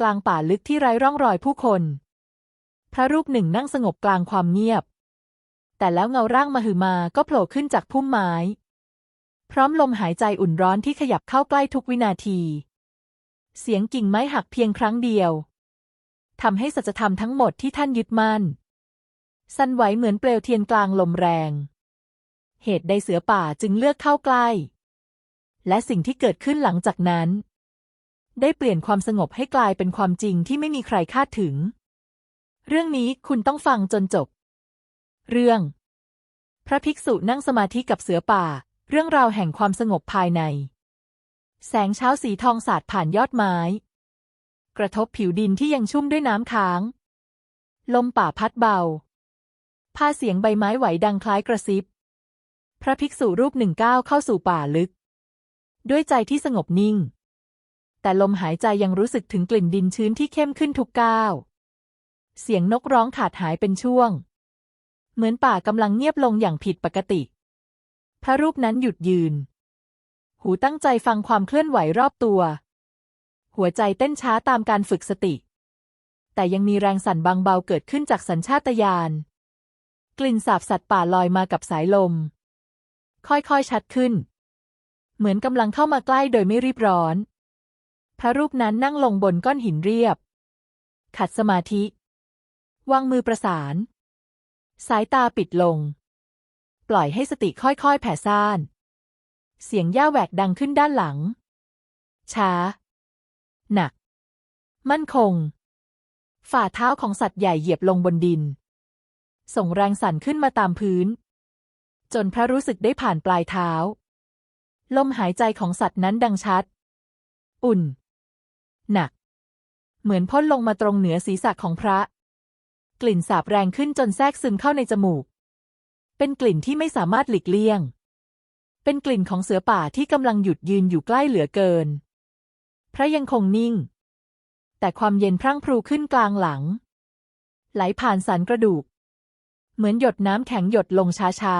กลางป่าลึกที่ไร้ร่องรอยผู้คน พระรูปหนึ่งนั่งสงบกลางความเงียบ แต่แล้วเงาร่างมหึมาก็โผล่ขึ้นจากพุ่มไม้ พร้อมลมหายใจอุ่นร้อนที่ขยับเข้าใกล้ทุกวินาที เสียงกิ่งไม้หักเพียงครั้งเดียวทำให้สัจธรรมทั้งหมดที่ท่านยึดมั่น สั่นไหวเหมือนเปลวเทียนกลางลมแรง เหตุใดเสือป่าจึงเลือกเข้าใกล้ และสิ่งที่เกิดขึ้นหลังจากนั้น ได้เปลี่ยนความสงบให้กลายเป็นความจริงที่ไม่มีใครคาดถึง เรื่องนี้คุณต้องฟังจนจบ เรื่อง พระภิกษุนั่งสมาธิกับเสือป่า เรื่องราวแห่งความสงบภายใน แสงเช้าสีทองสาดผ่านยอดไม้ กระทบผิวดินที่ยังชุ่มด้วยน้ำค้าง ลมป่าพัดเบาพาเสียงใบไม้ไหวดังคล้ายกระซิบ พระภิกษุรูปหนึ่งก้าวเข้าสู่ป่าลึก ด้วยใจที่สงบนิ่ง แต่ลมหายใจยังรู้สึกถึงกลิ่นดินชื้นที่เข้มขึ้นทุกก้าว เสียงนกร้องขาดหายเป็นช่วง เหมือนป่ากำลังเงียบลงอย่างผิดปกติ พระรูปนั้นหยุดยืน หูตั้งใจฟังความเคลื่อนไหวรอบตัว หัวใจเต้นช้าตามการฝึกสติ แต่ยังมีแรงสั่นบางเบาเกิดขึ้นจากสัญชาตญาณ กลิ่นสาบสัตว์ป่าลอยมากับสายลม ค่อยๆชัดขึ้น เหมือนกำลังเข้ามาใกล้โดยไม่รีบร้อน ระรูปนั้นนั่งลงบนก้อนหินเรียบ ขัดสมาธิ วางมือประสาน สายตาปิดลง ปล่อยให้สติค่อยๆ แผ่ซ่าน เสียงย่าแหวกดังขึ้นด้านหลัง ช้า หนัก มั่นคง ฝ่าเท้าของสัตว์ใหญ่เหยียบลงบนดิน ส่งแรงสั่นขึ้นมาตามพื้น จนพระรู้สึกได้ผ่านปลายเท้า ลมหายใจของสัตว์นั้นดังชัด อุ่น หนัก เหมือนพ่นลงมาตรงเหนือศีรษะของพระ กลิ่นสาบแรงขึ้นจนแทรกซึมเข้าในจมูก เป็นกลิ่นที่ไม่สามารถหลีกเลี่ยง เป็นกลิ่นของเสือป่าที่กำลังหยุดยืนอยู่ใกล้เหลือเกิน พระยังคงนิ่ง แต่ความเย็นพรั่งพรูขึ้นกลางหลัง ไหลผ่านสันกระดูก เหมือนหยดน้ำแข็งหยดลงช้า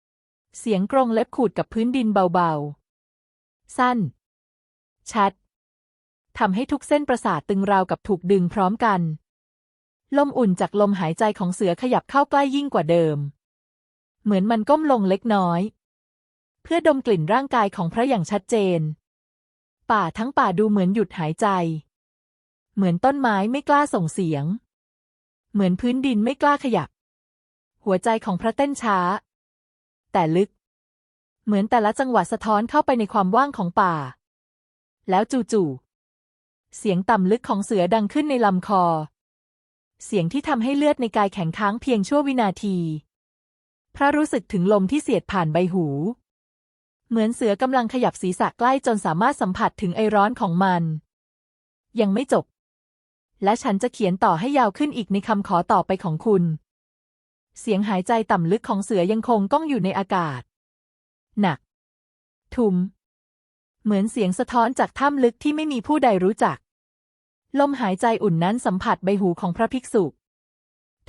ๆเสียงกรงเล็บขูดกับพื้นดินเบาๆ สั้น ชัด ทำให้ทุกเส้นประสาทตึงราวกับถูกดึงพร้อมกัน ลมอุ่นจากลมหายใจของเสือขยับเข้าใกล้ยิ่งกว่าเดิม เหมือนมันก้มลงเล็กน้อย เพื่อดมกลิ่นร่างกายของพระอย่างชัดเจน ป่าทั้งป่าดูเหมือนหยุดหายใจ เหมือนต้นไม้ไม่กล้าส่งเสียง เหมือนพื้นดินไม่กล้าขยับ หัวใจของพระเต้นช้า แต่ลึก เหมือนแต่ละจังหวะสะท้อนเข้าไปในความว่างของป่าแล้วจู่ๆ เสียงต่ำลึกของเสือดังขึ้นในลำคอ เสียงที่ทำให้เลือดในกายแข็งค้างเพียงชั่ววินาที พระรู้สึกถึงลมที่เสียดผ่านใบหู เหมือนเสือกำลังขยับศีรษะใกล้จนสามารถสัมผัสถึงไอร้อนของมัน ยังไม่จบ และฉันจะเขียนต่อให้ยาวขึ้นอีกในคำขอต่อไปของคุณ เสียงหายใจต่ำลึกของเสือยังคงก้องอยู่ในอากาศ หนัก ทุม เหมือนเสียงสะท้อนจากถ้ำลึกที่ไม่มีผู้ใดรู้จัก ลมหายใจอุ่นนั้นสัมผัสใบหูของพระภิกษุ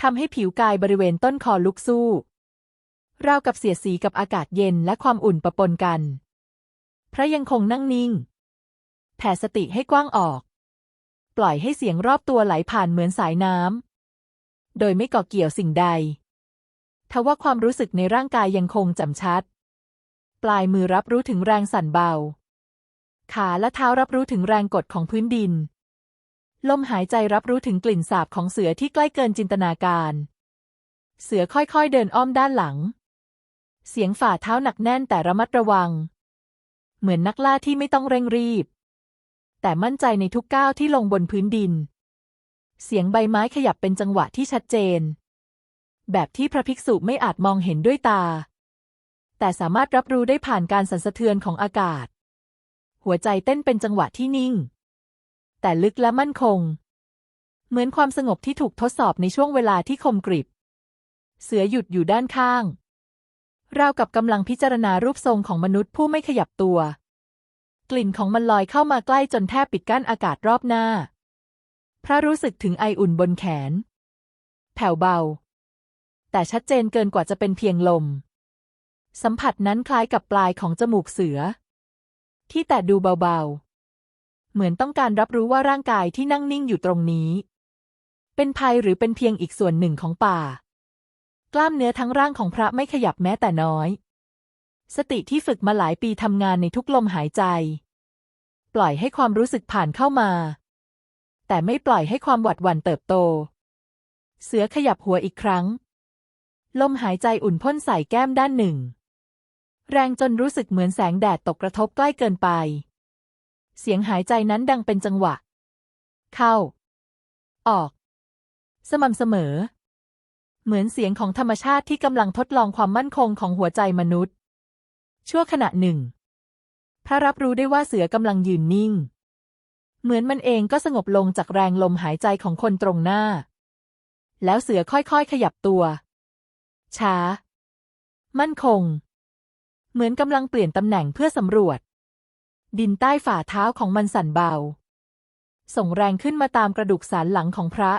ทำให้ผิวกายบริเวณต้นคอลุกสู้ราวกับเสียดสีกับอากาศเย็นและความอุ่นปะปนกัน พระยังคงนั่งนิ่ง แผ่สติให้กว้างออก ปล่อยให้เสียงรอบตัวไหลผ่านเหมือนสายน้ำ โดยไม่ก่อเกี่ยวสิ่งใด ทว่าความรู้สึกในร่างกายยังคงจำชัด ปลายมือรับรู้ถึงแรงสั่นเบา ขาและเท้ารับรู้ถึงแรงกดของพื้นดิน ลมหายใจรับรู้ถึงกลิ่นสาบของเสือที่ใกล้เกินจินตนาการ เสือค่อยๆเดินอ้อมด้านหลัง เสียงฝ่าเท้าหนักแน่นแต่ระมัดระวัง เหมือนนักล่าที่ไม่ต้องเร่งรีบ แต่มั่นใจในทุกก้าวที่ลงบนพื้นดิน เสียงใบไม้ขยับเป็นจังหวะที่ชัดเจน แบบที่พระภิกษุไม่อาจมองเห็นด้วยตา แต่สามารถรับรู้ได้ผ่านการสั่นสะเทือนของอากาศ หัวใจเต้นเป็นจังหวะที่นิ่ง แต่ลึกและมั่นคง เหมือนความสงบที่ถูกทดสอบในช่วงเวลาที่คมกริบ เสือหยุดอยู่ด้านข้าง ราวกับกำลังพิจารณารูปทรงของมนุษย์ผู้ไม่ขยับตัว กลิ่นของมันลอยเข้ามาใกล้จนแทบปิดกั้นอากาศรอบหน้า พระรู้สึกถึงไออุ่นบนแขน แผ่วเบา แต่ชัดเจนเกินกว่าจะเป็นเพียงลม สัมผัสนั้นคล้ายกับปลายของจมูกเสือ ที่แต่ดูเบาๆ เหมือนต้องการรับรู้ว่าร่างกายที่นั่งนิ่งอยู่ตรงนี้ เป็นภัยหรือเป็นเพียงอีกส่วนหนึ่งของป่า กล้ามเนื้อทั้งร่างของพระไม่ขยับแม้แต่น้อย สติที่ฝึกมาหลายปีทำงานในทุกลมหายใจ ปล่อยให้ความรู้สึกผ่านเข้ามา แต่ไม่ปล่อยให้ความหวัดหวั่นเติบโต เสือขยับหัวอีกครั้ง ลมหายใจอุ่นพ่นใส่แก้มด้านหนึ่ง แรงจนรู้สึกเหมือนแสงแดดตกกระทบใกล้เกินไป เสียงหายใจนั้นดังเป็นจังหวะ เข้า ออก สม่ำเสมอ เหมือนเสียงของธรรมชาติที่กำลังทดลองความมั่นคงของหัวใจมนุษย์ ชั่วขณะหนึ่ง พระรับรู้ได้ว่าเสือกำลังยืนนิ่ง เหมือนมันเองก็สงบลงจากแรงลมหายใจของคนตรงหน้า แล้วเสือค่อยๆขยับตัว ช้า มั่นคง เหมือนกำลังเปลี่ยนตำแหน่งเพื่อสำรวจ ดินใต้ฝ่าเท้าของมันสั่นเบา ส่งแรงขึ้นมาตามกระดูกสันหลังของพระ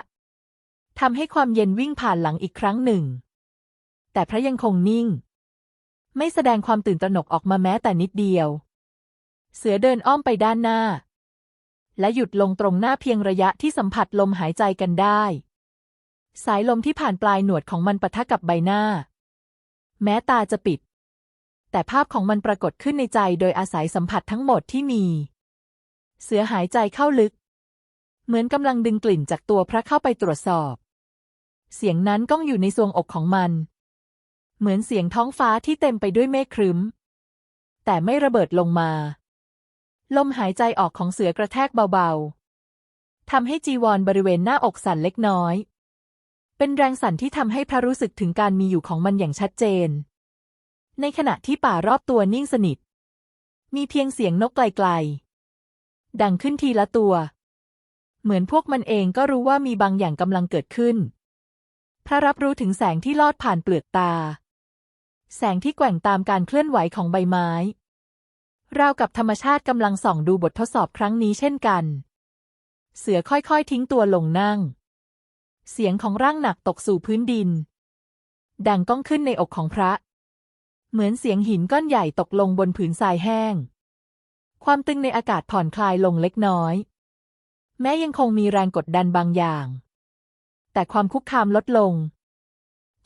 ทำให้ความเย็นวิ่งผ่านหลังอีกครั้งหนึ่ง แต่พระยังคงนิ่ง ไม่แสดงความตื่นตระหนกออกมาแม้แต่นิดเดียว เสือเดินอ้อมไปด้านหน้า และหยุดลงตรงหน้าเพียงระยะที่สัมผัสลมหายใจกันได้ สายลมที่ผ่านปลายหนวดของมันปะทะกับใบหน้า แม้ตาจะปิด แต่ภาพของมันปรากฏขึ้นในใจโดยอาศัยสัมผัสทั้งหมดที่มี เสือหายใจเข้าลึก เหมือนกำลังดึงกลิ่นจากตัวพระเข้าไปตรวจสอบ เสียงนั้นก้องอยู่ในทรวงอกของมัน เหมือนเสียงท้องฟ้าที่เต็มไปด้วยเมฆครึ้ม แต่ไม่ระเบิดลงมา ลมหายใจออกของเสือกระแทกเบาๆทำให้จีวรบริเวณหน้าอกสั่นเล็กน้อย เป็นแรงสั่นที่ทำให้พระรู้สึกถึงการมีอยู่ของมันอย่างชัดเจน ในขณะที่ป่ารอบตัวนิ่งสนิท มีเพียงเสียงนกไกลๆ ดังขึ้นทีละตัว เหมือนพวกมันเองก็รู้ว่ามีบางอย่างกำลังเกิดขึ้น พระรับรู้ถึงแสงที่ลอดผ่านเปลือกตา แสงที่แกว่งตามการเคลื่อนไหวของใบไม้ ราวกับธรรมชาติกำลังส่องดูบททดสอบครั้งนี้เช่นกัน เสือค่อยๆทิ้งตัวลงนั่ง เสียงของร่างหนักตกสู่พื้นดิน ดังก้องขึ้นในอกของพระ เหมือนเสียงหินก้อนใหญ่ตกลงบนผืนทรายแห้ง ความตึงในอากาศผ่อนคลายลงเล็กน้อย แม้ยังคงมีแรงกดดันบางอย่าง แต่ความคุกคามลดลง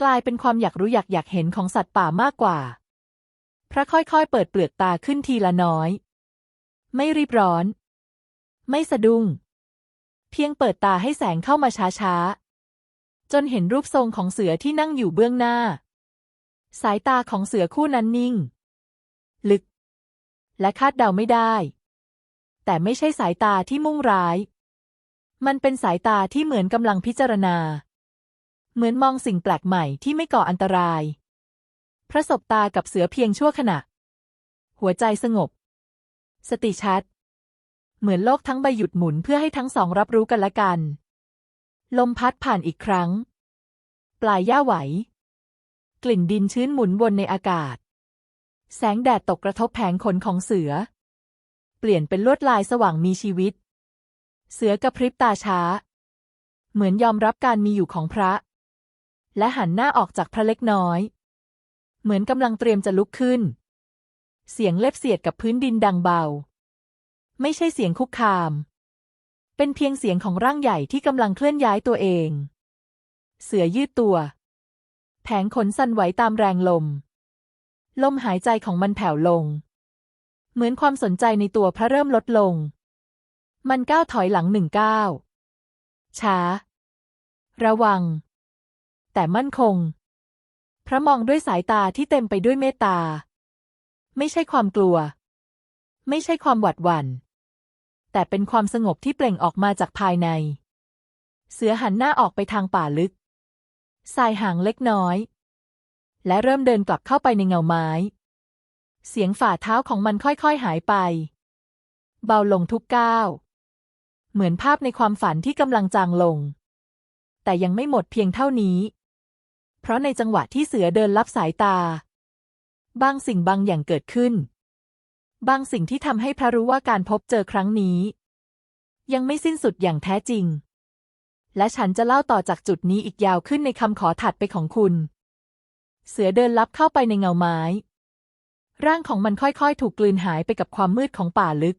กลายเป็นความอยากรู้อยากอยากเห็นของสัตว์ป่ามากกว่า พระค่อยๆ เปิดเปลือกตาขึ้นทีละน้อย ไม่รีบร้อน ไม่สะดุ้ง เพียงเปิดตาให้แสงเข้ามาช้าๆ จนเห็นรูปทรงของเสือที่นั่งอยู่เบื้องหน้า สายตาของเสือคู่นั้นนิ่ง ลึก และคาดเดาไม่ได้ แต่ไม่ใช่สายตาที่มุ่งร้าย มันเป็นสายตาที่เหมือนกำลังพิจารณา เหมือนมองสิ่งแปลกใหม่ที่ไม่ก่ออันตราย พระสบตากับเสือเพียงชั่วขณะ หัวใจสงบ สติชัด เหมือนโลกทั้งใบหยุดหมุนเพื่อให้ทั้งสองรับรู้กันละกัน ลมพัดผ่านอีกครั้ง ปลายหญ้าไหว กลิ่นดินชื้นหมุนวนในอากาศ แสงแดดตกกระทบแผงขนของเสือ เปลี่ยนเป็นลวดลายสว่างมีชีวิต เสือกระพริบตาช้า เหมือนยอมรับการมีอยู่ของพระ และหันหน้าออกจากพระเล็กน้อย เหมือนกำลังเตรียมจะลุกขึ้น เสียงเล็บเสียดกับพื้นดินดังเบา ไม่ใช่เสียงคุกคาม เป็นเพียงเสียงของร่างใหญ่ที่กำลังเคลื่อนย้ายตัวเอง เสือยืดตัว แผงขนสั่นไหวตามแรงลม ลมหายใจของมันแผ่วลง เหมือนความสนใจในตัวพระเริ่มลดลง มันก้าวถอยหลังหนึ่งก้าวช้า ระวัง แต่มั่นคง พระมองด้วยสายตาที่เต็มไปด้วยเมตตา ไม่ใช่ความกลัว ไม่ใช่ความหวาดหวัน่น แต่เป็นความสงบที่เปล่งออกมาจากภายใน เสือหันหน้าออกไปทางป่าลึก สายหางเล็กน้อย และเริ่มเดินกลับเข้าไปในเงาไม้ เสียงฝ่าเท้าของมันค่อยๆหายไป เบาลงทุกก้าว เหมือนภาพในความฝันที่กำลังจางลง แต่ยังไม่หมดเพียงเท่านี้ เพราะในจังหวะที่เสือเดินลับสายตา บางสิ่งบางอย่างเกิดขึ้น บางสิ่งที่ทำให้พระรู้ว่าการพบเจอครั้งนี้ ยังไม่สิ้นสุดอย่างแท้จริง และฉันจะเล่าต่อจากจุดนี้อีกยาวขึ้นในคำขอถัดไปของคุณ เสือเดินลับเข้าไปในเงาไม้ ร่างของมันค่อยๆ ถูกกลืนหายไปกับความมืดของป่าลึก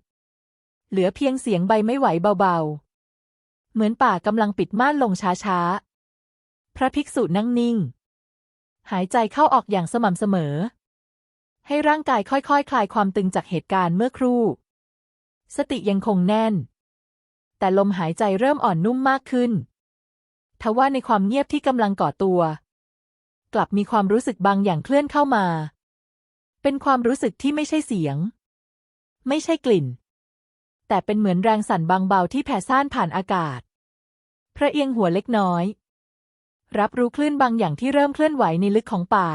เหลือเพียงเสียงใบไม่ไหวเบาๆ เหมือนป่ากำลังปิดม่านลงช้าๆ พระภิกษุนั่งนิ่ง หายใจเข้าออกอย่างสม่ำเสมอ ให้ร่างกายค่อยๆคคลายความตึงจากเหตุการณ์เมื่อครู่ สติยังคงแน่น แต่ลมหายใจเริ่มอ่อนนุ่มมากขึ้น ทว่าในความเงียบที่กำลังก่อตัว กลับมีความรู้สึกบางอย่างเคลื่อนเข้ามา เป็นความรู้สึกที่ไม่ใช่เสียง ไม่ใช่กลิ่น แต่เป็นเหมือนแรงสั่นบางเบาที่แผ่ซ่านผ่านอากาศ พระเอียงหัวเล็กน้อย รับรู้คลื่นบางอย่างที่เริ่มเคลื่อนไหวในลึกของป่า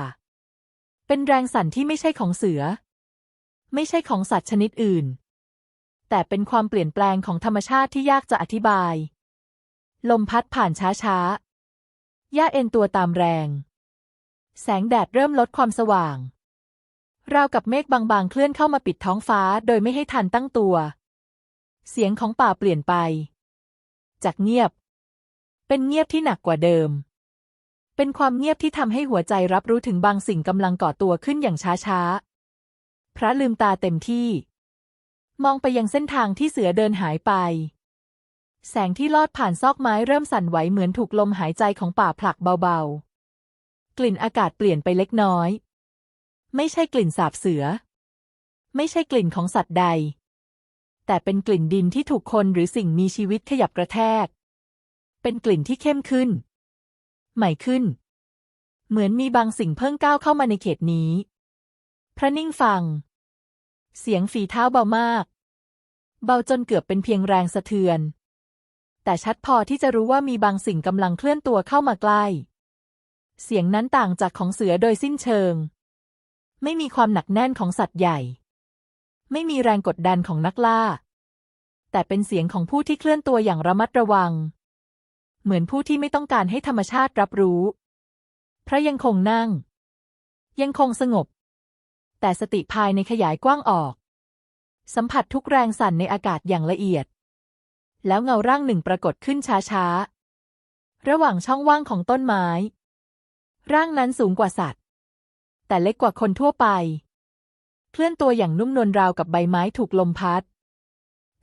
เป็นแรงสั่นที่ไม่ใช่ของเสือ ไม่ใช่ของสัตว์ชนิดอื่น แต่เป็นความเปลี่ยนแปลงของธรรมชาติที่ยากจะอธิบาย ลมพัดผ่านช้าๆหญ้าเอ็นตัวตามแรง แสงแดดเริ่มลดความสว่าง ราวกับเมฆบางๆ เคลื่อนเข้ามาปิดท้องฟ้าโดยไม่ให้ทันตั้งตัว เสียงของป่าเปลี่ยนไป จากเงียบ เป็นเงียบที่หนักกว่าเดิม เป็นความเงียบที่ทำให้หัวใจรับรู้ถึงบางสิ่งกำลังก่อตัวขึ้นอย่างช้าๆ พระลืมตาเต็มที่ มองไปยังเส้นทางที่เสือเดินหายไป แสงที่ลอดผ่านซอกไม้เริ่มสั่นไหวเหมือนถูกลมหายใจของป่าผลักเบาๆ กลิ่นอากาศเปลี่ยนไปเล็กน้อย ไม่ใช่กลิ่นสาบเสือ ไม่ใช่กลิ่นของสัตว์ใด แต่เป็นกลิ่นดินที่ถูกคนหรือสิ่งมีชีวิตขยับกระแทก เป็นกลิ่นที่เข้มขึ้น ใหม่ขึ้น เหมือนมีบางสิ่งเพิ่งก้าวเข้ามาในเขตนี้ พระนิ่งฟัง เสียงฝีเท้าเบามาก เบาจนเกือบเป็นเพียงแรงสะเทือน แต่ชัดพอที่จะรู้ว่ามีบางสิ่งกำลังเคลื่อนตัวเข้ามาใกล้ เสียงนั้นต่างจากของเสือโดยสิ้นเชิง ไม่มีความหนักแน่นของสัตว์ใหญ่ ไม่มีแรงกดดันของนักล่า แต่เป็นเสียงของผู้ที่เคลื่อนตัวอย่างระมัดระวัง เหมือนผู้ที่ไม่ต้องการให้ธรรมชาติรับรู้ พระยังคงนั่ง ยังคงสงบ แต่สติภายในขยายกว้างออก สัมผัสทุกแรงสั่นในอากาศอย่างละเอียด แล้วเงาร่างหนึ่งปรากฏขึ้นช้าๆ ระหว่างช่องว่างของต้นไม้ ร่างนั้นสูงกว่าสัตว์ แต่เล็กกว่าคนทั่วไป เคลื่อนตัวอย่างนุ่มนวลราวกับใบไม้ถูกลมพัด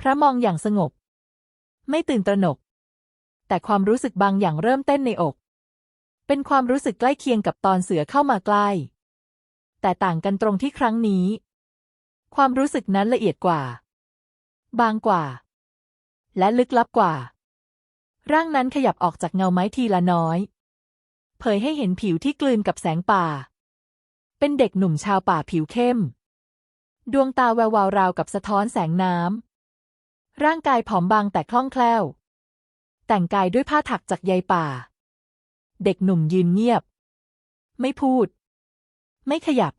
พระมองอย่างสงบ ไม่ตื่นตระหนก แต่ความรู้สึกบางอย่างเริ่มเต้นในอก เป็นความรู้สึกใกล้เคียงกับตอนเสือเข้ามาใกล้ แต่ต่างกันตรงที่ครั้งนี้ ความรู้สึกนั้นละเอียดกว่า บางกว่า และลึกลับกว่า ร่างนั้นขยับออกจากเงาไม้ทีละน้อย เผยให้เห็นผิวที่กลืนกับแสงป่า เป็นเด็กหนุ่มชาวป่าผิวเข้ม ดวงตาแวววาวราวกับสะท้อนแสงน้ำ ร่างกายผอมบางแต่คล่องแคล่ว แต่งกายด้วยผ้าถักจากใยป่า เด็กหนุ่มยืนเงียบ ไม่พูด ไม่ขยับ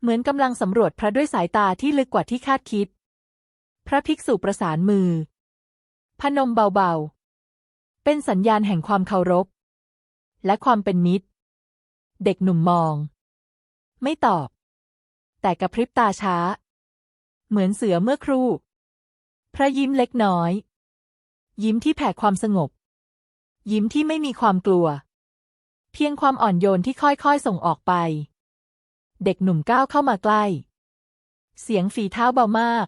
เหมือนกำลังสำรวจพระด้วยสายตาที่ลึกกว่าที่คาดคิด พระภิกษุประสานมือ พนมเบาๆ เป็นสัญญาณแห่งความเคารพ และความเป็นมิตร เด็กหนุ่มมอง ไม่ตอบ แต่กระพริบตาช้า เหมือนเสือเมื่อครู่ พระยิ้มเล็กน้อย ยิ้มที่แผ่ความสงบ ยิ้มที่ไม่มีความกลัวเพียงความอ่อนโยนที่ค่อยๆ ส่งออกไป เด็กหนุ่มก้าวเข้ามาใกล้ เสียงฝีเท้าเบามาก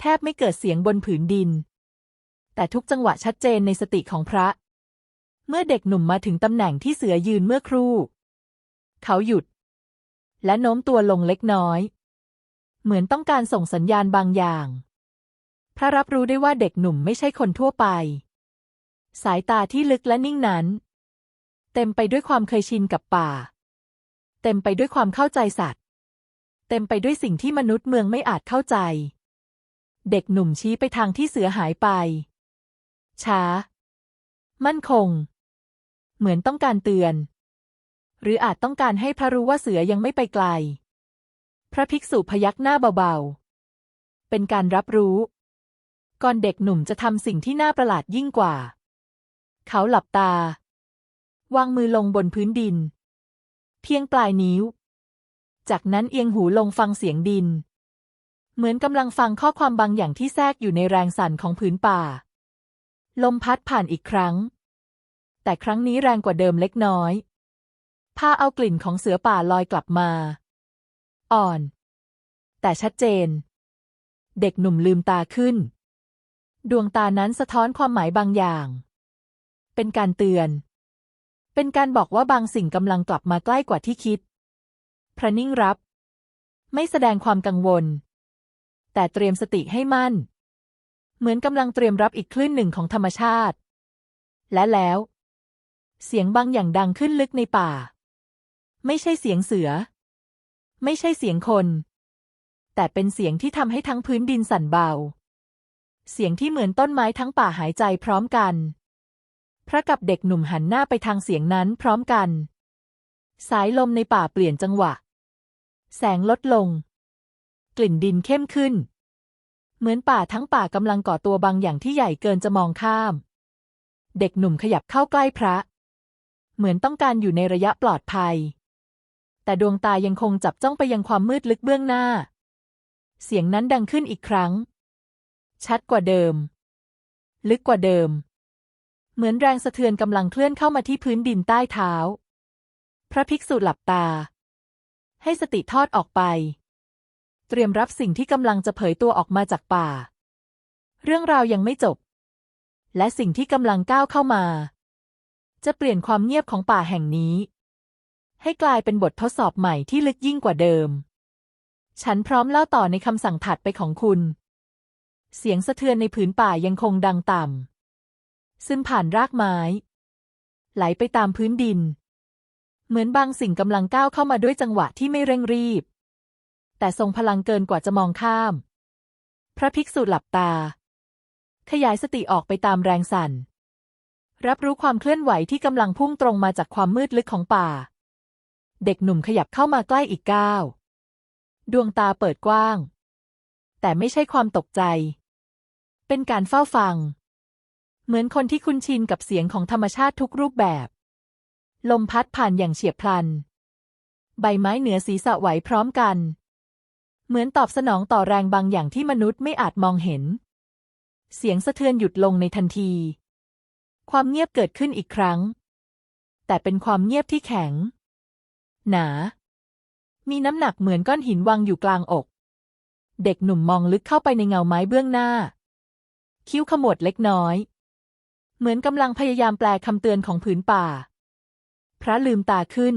แทบไม่เกิดเสียงบนผืนดิน แต่ทุกจังหวะชัดเจนในสติของพระ เมื่อเด็กหนุ่มมาถึงตำแหน่งที่เสือยืนเมื่อครู่ เขาหยุด และโน้มตัวลงเล็กน้อย เหมือนต้องการส่งสัญญาณบางอย่าง พระรับรู้ได้ว่าเด็กหนุ่มไม่ใช่คนทั่วไป สายตาที่ลึกและนิ่งนั้น เต็มไปด้วยความเคยชินกับป่า เต็มไปด้วยความเข้าใจสัตว์ เต็มไปด้วยสิ่งที่มนุษย์เมืองไม่อาจเข้าใจ เด็กหนุ่มชี้ไปทางที่เสือหายไป ช้า มั่นคง เหมือนต้องการเตือน หรืออาจต้องการให้พระรู้ว่าเสือยังไม่ไปไกล พระภิกษุพยักหน้าเบาๆ เป็นการรับรู้ ก่อนเด็กหนุ่มจะทำสิ่งที่น่าประหลาดยิ่งกว่า เขาหลับตา วางมือลงบนพื้นดิน เพียงปลายนิ้ว จากนั้นเอียงหูลงฟังเสียงดิน เหมือนกำลังฟังข้อความบางอย่างที่แทรกอยู่ในแรงสั่นของผืนป่า ลมพัดผ่านอีกครั้ง แต่ครั้งนี้แรงกว่าเดิมเล็กน้อยพาเอากลิ่นของเสือป่าลอยกลับมา อ่อน แต่ชัดเจน เด็กหนุ่มลืมตาขึ้น ดวงตานั้นสะท้อนความหมายบางอย่าง เป็นการเตือน เป็นการบอกว่าบางสิ่งกำลังกลับมาใกล้กว่าที่คิด พระนิ่งรับ ไม่แสดงความกังวล แต่เตรียมสติให้มั่น เหมือนกำลังเตรียมรับอีกคลื่นหนึ่งของธรรมชาติ และแล้ว เสียงบางอย่างดังขึ้นลึกในป่า ไม่ใช่เสียงเสือ ไม่ใช่เสียงคน แต่เป็นเสียงที่ทำให้ทั้งพื้นดินสั่นเบา เสียงที่เหมือนต้นไม้ทั้งป่าหายใจพร้อมกัน พระกับเด็กหนุ่มหันหน้าไปทางเสียงนั้นพร้อมกัน สายลมในป่าเปลี่ยนจังหวะ แสงลดลง กลิ่นดินเข้มขึ้น เหมือนป่าทั้งป่ากำลังก่อตัวบางอย่างที่ใหญ่เกินจะมองข้าม เด็กหนุ่มขยับเข้าใกล้พระ เหมือนต้องการอยู่ในระยะปลอดภัย แต่ดวงตายังคงจับจ้องไปยังความมืดลึกเบื้องหน้า เสียงนั้นดังขึ้นอีกครั้ง ชัดกว่าเดิม ลึกกว่าเดิม เหมือนแรงสะเทือนกำลังเคลื่อนเข้ามาที่พื้นดินใต้เท้า พระภิกษุหลับตา ให้สติทอดออกไป เตรียมรับสิ่งที่กำลังจะเผยตัวออกมาจากป่า เรื่องราวยังไม่จบ และสิ่งที่กำลังก้าวเข้ามา จะเปลี่ยนความเงียบของป่าแห่งนี้ ให้กลายเป็นบททดสอบใหม่ที่ลึกยิ่งกว่าเดิม ฉันพร้อมเล่าต่อในคำสั่งถัดไปของคุณ เสียงสะเทือนในผืนป่ายังคงดังต่ำ ซึ่งผ่านรากไม้ ไหลไปตามพื้นดิน เหมือนบางสิ่งกำลังก้าวเข้ามาด้วยจังหวะที่ไม่เร่งรีบ แต่ทรงพลังเกินกว่าจะมองข้าม พระภิกษุหลับตา ขยายสติออกไปตามแรงสั่น รับรู้ความเคลื่อนไหวที่กำลังพุ่งตรงมาจากความมืดลึกของป่า เด็กหนุ่มขยับเข้ามาใกล้อีกก้าว ดวงตาเปิดกว้าง แต่ไม่ใช่ความตกใจ เป็นการเฝ้าฟัง เหมือนคนที่คุ้นชินกับเสียงของธรรมชาติทุกรูปแบบ ลมพัดผ่านอย่างเฉียบพลัน ใบไม้เหนือศีรษะไหวพร้อมกัน เหมือนตอบสนองต่อแรงบางอย่างที่มนุษย์ไม่อาจมองเห็น เสียงสะเทือนหยุดลงในทันที ความเงียบเกิดขึ้นอีกครั้ง แต่เป็นความเงียบที่แข็ง หนา มีน้ำหนักเหมือนก้อนหินวางอยู่กลางอก เด็กหนุ่มมองลึกเข้าไปในเงาไม้เบื้องหน้า คิ้วขมวดเล็กน้อย เหมือนกำลังพยายามแปลคำเตือนของผืนป่า พระลืมตาขึ้น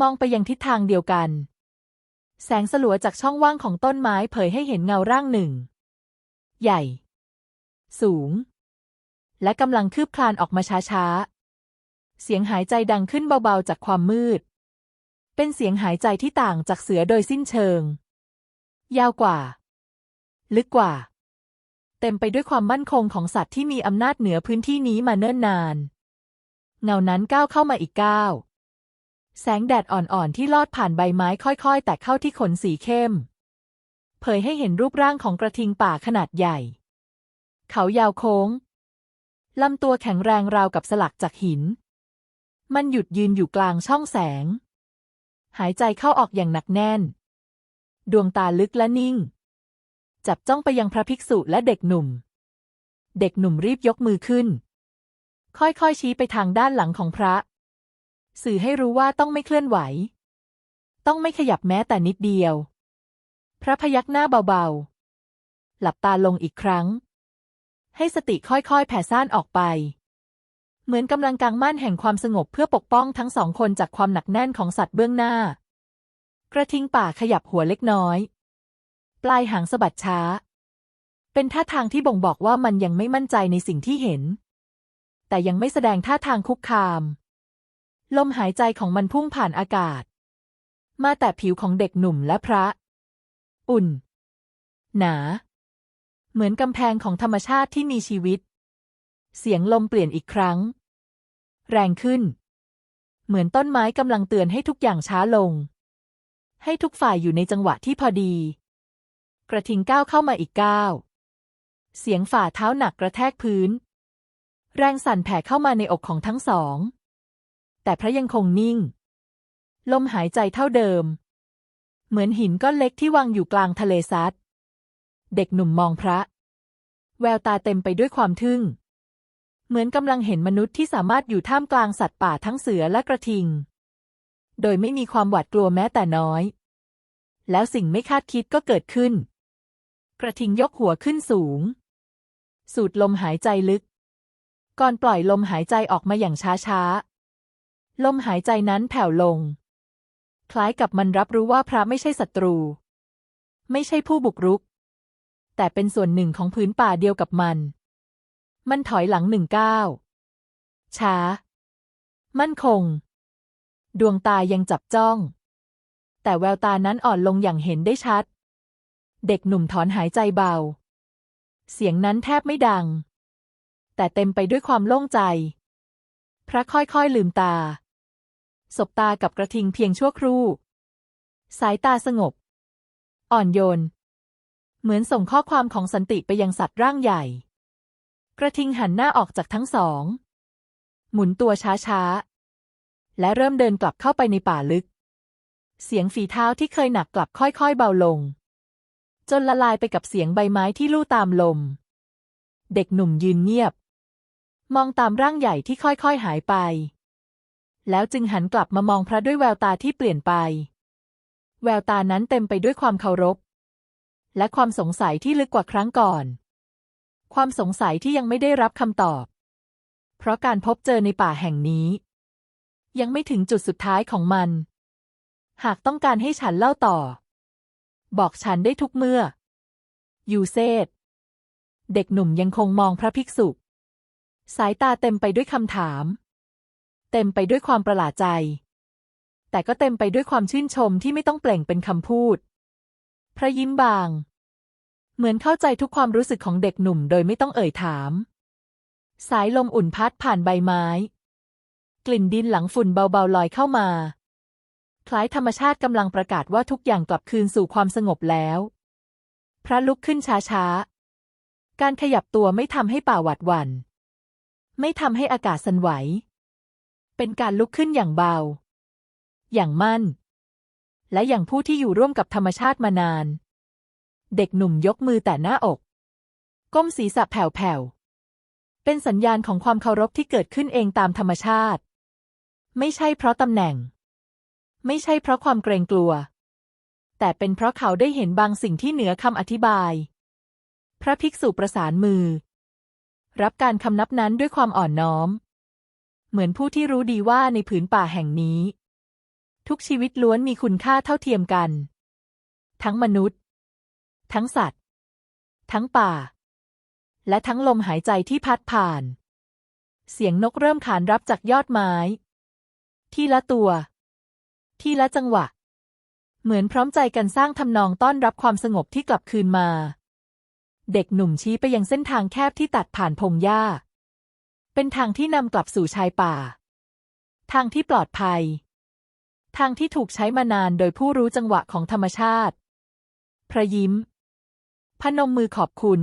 มองไปยังทิศทางเดียวกัน แสงสลัวจากช่องว่างของต้นไม้เผยให้เห็นเงาร่างหนึ่ง ใหญ่ สูง และกำลังคืบคลานออกมาช้าๆ เสียงหายใจดังขึ้นเบาๆจากความมืด เป็นเสียงหายใจที่ต่างจากเสือโดยสิ้นเชิง ยาวกว่า ลึกกว่า เต็มไปด้วยความมั่นคงของสัตว์ที่มีอำนาจเหนือพื้นที่นี้มาเนิ่นนาน เงานั้นก้าวเข้ามาอีกก้าวแสงแดดอ่อนๆที่ลอดผ่านใบไม้ค่อยๆ แตะเข้าที่ขนสีเข้ม เผยให้เห็นรูปร่างของกระทิงป่าขนาดใหญ่ เขายาวโค้งลำตัวแข็งแรงราวกับสลักจากหิน มันหยุดยืนอยู่กลางช่องแสง หายใจเข้าออกอย่างหนักแน่น ดวงตาลึกและนิ่ง จับจ้องไปยังพระภิกษุและเด็กหนุ่ม เด็กหนุ่มรีบยกมือขึ้น ค่อยๆชี้ไปทางด้านหลังของพระ สื่อให้รู้ว่าต้องไม่เคลื่อนไหว ต้องไม่ขยับแม้แต่นิดเดียว พระพยักหน้าเบาๆ หลับตาลงอีกครั้ง ให้สติค่อยๆ แผ่ซ่านออกไป เหมือนกำลังกางม่านแห่งความสงบเพื่อปกป้องทั้งสองคนจากความหนักแน่นของสัตว์เบื้องหน้ากระทิงป่าขยับหัวเล็กน้อย ปลายหางสะบัดช้า เป็นท่าทางที่บ่งบอกว่ามันยังไม่มั่นใจในสิ่งที่เห็น แต่ยังไม่แสดงท่าทางคุกคาม ลมหายใจของมันพุ่งผ่านอากาศ มาแต่ผิวของเด็กหนุ่มและพระ อุ่น หนา เหมือนกำแพงของธรรมชาติที่มีชีวิต เสียงลมเปลี่ยนอีกครั้ง แรงขึ้น เหมือนต้นไม้กำลังเตือนให้ทุกอย่างช้าลง ให้ทุกฝ่ายอยู่ในจังหวะที่พอดี กระทิงก้าวเข้ามาอีกก้าว เสียงฝ่าเท้าหนักกระแทกพื้น แรงสั่นแผ่เข้ามาในอกของทั้งสอง แต่พระยังคงนิ่ง ลมหายใจเท่าเดิม เหมือนหินก้อนเล็กที่วางอยู่กลางทะเลซัด เด็กหนุ่มมองพระ แววตาเต็มไปด้วยความทึ่ง เหมือนกำลังเห็นมนุษย์ที่สามารถอยู่ท่ามกลางสัตว์ป่าทั้งเสือและกระทิง โดยไม่มีความหวาดกลัวแม้แต่น้อยแล้วสิ่งไม่คาดคิดก็เกิดขึ้น กระทิงยกหัวขึ้นสูง สูดลมหายใจลึก ก่อนปล่อยลมหายใจออกมาอย่างช้าๆ ลมหายใจนั้นแผ่วลง คล้ายกับมันรับรู้ว่าพระไม่ใช่ศัตรู ไม่ใช่ผู้บุกรุก แต่เป็นส่วนหนึ่งของพื้นป่าเดียวกับมัน มันถอยหลังหนึ่งก้าวช้า มั่นคง ดวงตายังจับจ้อง แต่แววตานั้นอ่อนลงอย่างเห็นได้ชัด เด็กหนุ่มถอนหายใจเบา เสียงนั้นแทบไม่ดัง แต่เต็มไปด้วยความโล่งใจ พระค่อยๆลืมตา สบตากับกระทิงเพียงชั่วครู่ สายตาสงบ อ่อนโยน เหมือนส่งข้อความของสันติไปยังสัตว์ร่างใหญ่ กระทิงหันหน้าออกจากทั้งสอง หมุนตัวช้าๆ และเริ่มเดินกลับเข้าไปในป่าลึก เสียงฝีเท้าที่เคยหนักกลับค่อยๆเบาลง จนละลายไปกับเสียงใบไม้ที่ลู่ตามลม เด็กหนุ่มยืนเงียบ มองตามร่างใหญ่ที่ค่อยๆหายไป แล้วจึงหันกลับมามองพระด้วยแววตาที่เปลี่ยนไป แววตานั้นเต็มไปด้วยความเคารพ และความสงสัยที่ลึกกว่าครั้งก่อน ความสงสัยที่ยังไม่ได้รับคำตอบ เพราะการพบเจอในป่าแห่งนี้ ยังไม่ถึงจุดสุดท้ายของมัน หากต้องการให้ฉันเล่าต่อ บอกฉันได้ทุกเมื่อ ยูเซตเด็กหนุ่มยังคงมองพระภิกษุ สายตาเต็มไปด้วยคำถาม เต็มไปด้วยความประหลาดใจ แต่ก็เต็มไปด้วยความชื่นชมที่ไม่ต้องเปล่งเป็นคำพูด พระยิ้มบาง เหมือนเข้าใจทุกความรู้สึกของเด็กหนุ่มโดยไม่ต้องเอ่ยถาม สายลมอุ่นพัดผ่านใบไม้ กลิ่นดินหลังฝุ่นเบาๆลอยเข้ามา คล้ายธรรมชาติกำลังประกาศว่าทุกอย่างกลับคืนสู่ความสงบแล้ว พระลุกขึ้นช้าๆ การขยับตัวไม่ทำให้ป่าหวัดหวัน่น ไม่ทำให้อากาศสั่นไหว เป็นการลุกขึ้นอย่างเบา อย่างมั่น และอย่างผู้ที่อยู่ร่วมกับธรรมชาติมานาน เด็กหนุ่มยกมือแต่หน้าอก ก้มศีรษะแผ่วๆ เป็นสัญญาณของความเคารพที่เกิดขึ้นเองตามธรรมชาติ ไม่ใช่เพราะตำแหน่ง ไม่ใช่เพราะความเกรงกลัว แต่เป็นเพราะเขาได้เห็นบางสิ่งที่เหนือคำอธิบาย พระภิกษุประสานมือ รับการคำนับนั้นด้วยความอ่อนน้อม เหมือนผู้ที่รู้ดีว่าในผืนป่าแห่งนี้ ทุกชีวิตล้วนมีคุณค่าเท่าเทียมกัน ทั้งมนุษย์ ทั้งสัตว์ ทั้งป่า และทั้งลมหายใจที่พัดผ่าน เสียงนกเริ่มขานรับจากยอดไม้ ที่ละตัว ที่ละจังหวะ เหมือนพร้อมใจกันสร้างทำนองต้อนรับความสงบที่กลับคืนมา เด็กหนุ่มชี้ไปยังเส้นทางแคบที่ตัดผ่านพงหญ้า เป็นทางที่นำกลับสู่ชายป่า ทางที่ปลอดภัย ทางที่ถูกใช้มานานโดยผู้รู้จังหวะของธรรมชาติ พระยิ้ม พนมมือขอบคุณ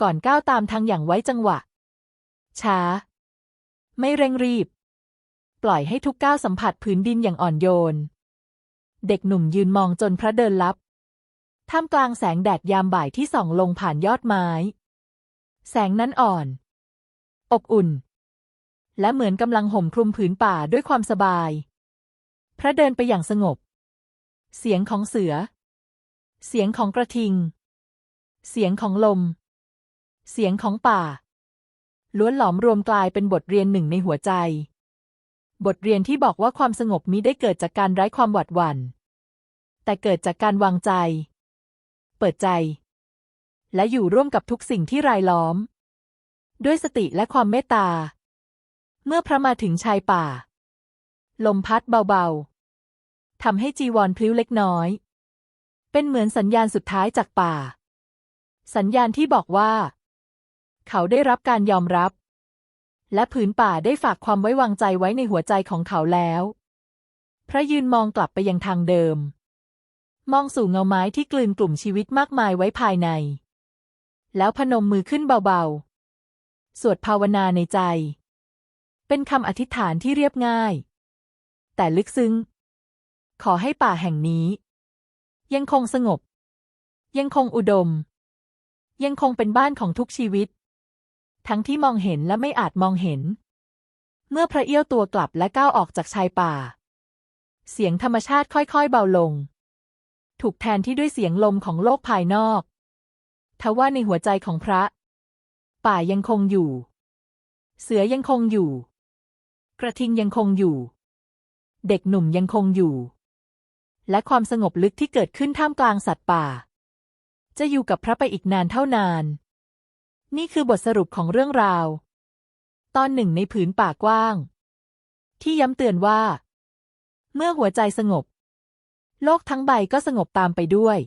ก่อนก้าวตามทางอย่างไว้จังหวะ ช้า ไม่เร่งรีบ ปล่อยให้ทุกก้าวสัมผัสผืนดินอย่างอ่อนโยน เด็กหนุ่มยืนมองจนพระเดินลับ ท่ามกลางแสงแดดยามบ่ายที่ส่องลงผ่านยอดไม้ แสงนั้นอ่อน อบอุ่น และเหมือนกำลังห่มคลุมผืนป่าด้วยความสบาย พระเดินไปอย่างสงบ เสียงของเสือ เสียงของกระทิง เสียงของลม เสียงของป่าล้วนหลอมรวมกลายเป็นบทเรียนหนึ่งในหัวใจ บทเรียนที่บอกว่าความสงบมิได้เกิดจากการไร้ความหวาดหวัน่น แต่เกิดจากการวางใจ เปิดใจ และอยู่ร่วมกับทุกสิ่งที่รายล้อม ด้วยสติและความเมตตา เมื่อพระมาถึงชายป่า ลมพัดเบาๆทำให้จีวรพลิ้วเล็กน้อย เป็นเหมือนสัญญาณสุดท้ายจากป่า สัญญาณที่บอกว่า เขาได้รับการยอมรับ และผืนป่าได้ฝากความไว้วางใจไว้ในหัวใจของเขาแล้ว พระยืนมองกลับไปยังทางเดิม มองสู่เงาไม้ที่กลืนกลุ่มชีวิตมากมายไว้ภายใน แล้วพนมมือขึ้นเบาๆ สวดภาวนาในใจ เป็นคำอธิษฐานที่เรียบง่าย แต่ลึกซึ้ง ขอให้ป่าแห่งนี้ ยังคงสงบ ยังคงอุดม ยังคงเป็นบ้านของทุกชีวิต ทั้งที่มองเห็นและไม่อาจมองเห็น เมื่อพระเอี้ยวตัวกลับและก้าวออกจากชายป่า เสียงธรรมชาติค่อยๆเบาลง ถูกแทนที่ด้วยเสียงลมของโลกภายนอกทว่าในหัวใจของพระ ป่ายังคงอยู่ เสือยังคงอยู่ กระทิงยังคงอยู่ เด็กหนุ่มยังคงอยู่ และความสงบลึกที่เกิดขึ้นท่ามกลางสัตว์ป่า จะอยู่กับพระไปอีกนานเท่านาน นี่คือบทสรุปของเรื่องราว ตอนหนึ่งในผืนป่ากว้าง ที่ย้ำเตือนว่า เมื่อหัวใจสงบ โลกทั้งใบก็สงบตามไปด้วย